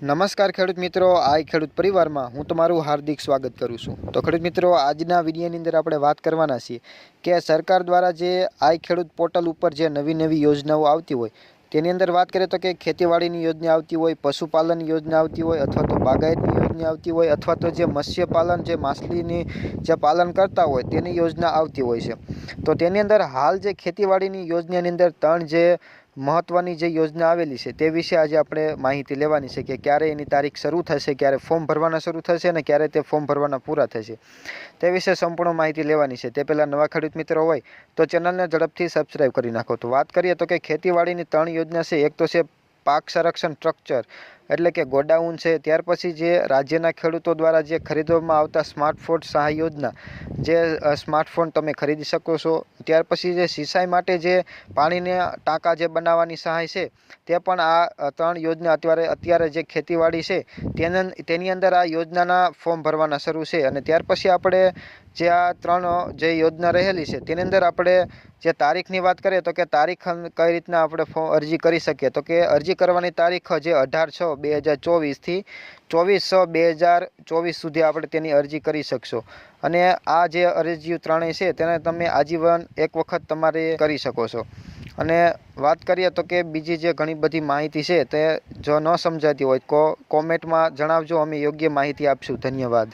નમસ્કાર ખેડૂત મિત્રો આ ખેડૂત પરિવારમાં હું તમારું હાર્દિક સ્વાગત કરું છું. તો ખેડૂત મિત્રો, આજના વિડીયોની અંદર આપણે વાત કરવાના છીએ કે સરકાર દ્વારા જે આઈ ખેડૂત પોર્ટલ ઉપર જે નવી નવી યોજનાઓ આવતી હોય, તેની અંદર વાત કરીએ તો કે ખેતીવાડીની યોજના આવતી હોય, પશુપાલન યોજના આવતી હોય અથવા તો બાગાયતની યોજના આવતી હોય અથવા તો જે મત્સ્યપાલન, જે માછલીની જે પાલન કરતા હોય તેની યોજના આવતી હોય છે. તો તેની અંદર હાલ જે ખેતીવાડીની યોજનાની અંદર ત્રણ જે મહત્ત્વની જે યોજના આવેલી છે તે વિશે આજે આપણે માહિતી લેવાની છે કે ક્યારે એની તારીખ શરૂ થશે, ક્યારે ફોર્મ ભરવાના શરૂ થશે અને ક્યારે તે ફોર્મ ભરવાના પૂરા થશે. તે વિશે સંપૂર્ણ માહિતી લેવાની છે. તે પહેલાં નવા ખેડૂત મિત્રો હોય તો ચેનલને ઝડપથી સબસ્ક્રાઈબ કરી નાખો. તો વાત કરીએ તો કે ખેતીવાડીની ત્રણ યોજના છે. એક તો છે પાક સંરક્ષણ સ્ટ્રક્ચર એટલે કે ગોડાઉન છે. ત્યાર પછી જે રાજ્યના ખેડૂતો દ્વારા જે ખરીદવામાં આવતા સ્માર્ટફોન સહાય યોજના, જે સ્માર્ટફોન તમે ખરીદી શકો છો. ત્યાર પછી જે સિંચાઈ માટે જે પાણીને ટાંકા જે બનાવવાની સહાય છે, તે પણ આ ત્રણ યોજના અત્યારે અત્યારે જે ખેતીવાડી છે, તેને, તેની અંદર આ યોજનાના ફોર્મ ભરવાના શરૂ છે. અને ત્યાર પછી આપણે જે આ ત્રણ જે યોજના રહેલી છે, તેની અંદર આપણે જે તારીખની વાત કરીએ તો કે તારીખ કઈ રીતના આપણે અરજી કરી શકીએ? તો કે અરજી કરવાની તારીખ જે અઢાર છ બે હજાર ચોવીસથી ચોવીસ છ બે હજાર ચોવીસ સુધી આપણે તેની અરજી કરી શકશો. અને આ જે અરજીઓ ત્રણેય છે તેને તમે આજીવન એક વખત તમારે કરી શકો છો. અને વાત કરીએ તો કે બીજી જે ઘણી બધી માહિતી છે તે જો ન સમજાતી હોય તો કોમેન્ટમાં જણાવજો, અમે યોગ્ય માહિતી આપશું. ધન્યવાદ.